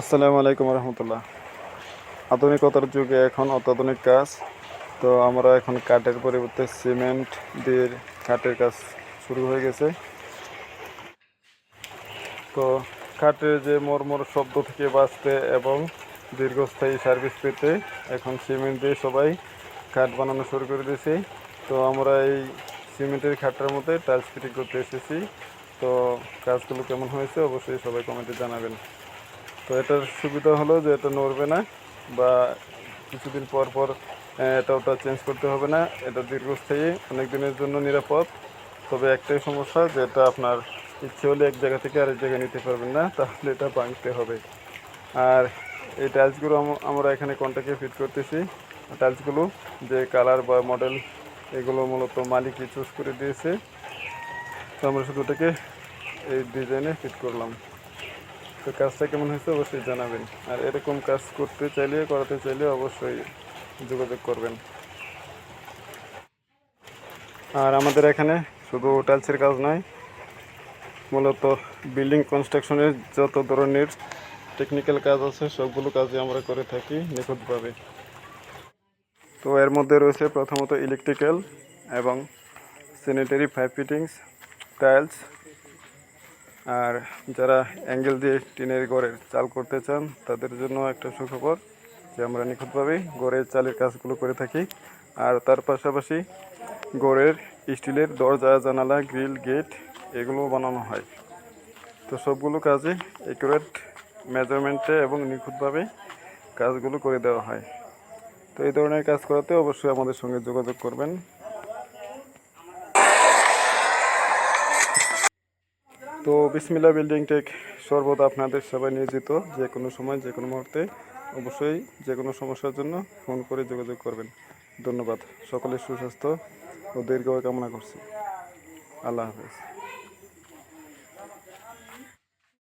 আসসালামু আলাইকুম রহমতুল্লাহ। আধুনিকতার যুগে এখন অত্যাধুনিক কাজ। তো আমরা এখন কাঠের পরিবর্তে সিমেন্ট, দিয়ে কাঠের কাজ শুরু হয়ে গেছে। তো কাঠের যে মর্মর শব্দ থেকে বাঁচতে এবং দীর্ঘস্থায়ী সার্ভিস পেতে এখন সিমেন্ট দিয়ে সবাই কাঠ বানানো শুরু করে দিয়েছি। তো আমরা এই সিমেন্টের খাটটার মধ্যে টাইলস ফিটিং করতে এসেছি। তো কাজগুলো কেমন হয়েছে অবশ্যই সবাই কমেন্টে জানাবেন। তো এটার সুবিধা হলো যে এটা নড়বে না বা কিছুদিন পর পর এটা ওটা চেঞ্জ করতে হবে না। এটা দীর্ঘস্থায়ী, অনেক দিনের জন্য নিরাপদ। তবে একটাই সমস্যা যে এটা আপনার ইচ্ছে হলে এক জায়গা থেকে আরেক জায়গায় নিতে পারবেন না, তাহলে এটা ভাঙতে হবে। আর এই টাইলসগুলো আমরা এখানে কন্ট্যাক্টে ফিট করতেছি। টাইলসগুলো যে কালার বা মডেল এগুলো মূলত মালিকই চুজ করে দিয়েছে। তো আমরা শুধু ওটাকে এই ডিজাইনে ফিট করলাম। তো কাজটা কেমন হয়েছে অবশ্যই জানাবেন। আর এরকম কাজ করতে চাইলে, করাতে চাইলে অবশ্যই যোগাযোগ করবেন। আর আমাদের এখানে শুধু টাইলসের কাজ নয়, মূলত বিল্ডিং কনস্ট্রাকশনের যত ধরনের টেকনিক্যাল কাজ আছে, সবগুলো কাজই আমরা করে থাকি নিখুঁতভাবে। তো এর মধ্যে রয়েছে প্রথমত ইলেকট্রিক্যাল এবং স্যানিটারি পাইপ ফিটিংস টাইলস আর যারা অ্যাঙ্গেল দিয়ে টিনের ঘরের চাল করতে চান, তাদের জন্য একটা সুখবর যে আমরা নিখুঁতভাবেই ঘরের চালের কাজগুলো করে থাকি। আর তার পাশাপাশি ঘরের স্টিলের দরজা, জানালা, গ্রিল, গেট এগুলো বানানো হয়। তো সবগুলো কাজে একুরেট মেজারমেন্টে এবং নিখুঁতভাবে কাজগুলো করে দেওয়া হয়। তো এই ধরনের কাজ করাতে অবশ্যই আমাদের সঙ্গে যোগাযোগ করবেন। তো বিসমিল্লা বিল্ডিং টেক সর্বদা আপনাদের সেবায় নিয়োজিত যে কোনো সময়, যে কোনো মুহূর্তে, অবশ্যই যে কোনো সমস্যার জন্য ফোন করে যোগাযোগ করবেন। ধন্যবাদ। সকলের সুস্বাস্থ্য ও দীর্ঘ কামনা করছি। আল্লাহ হাফেজ।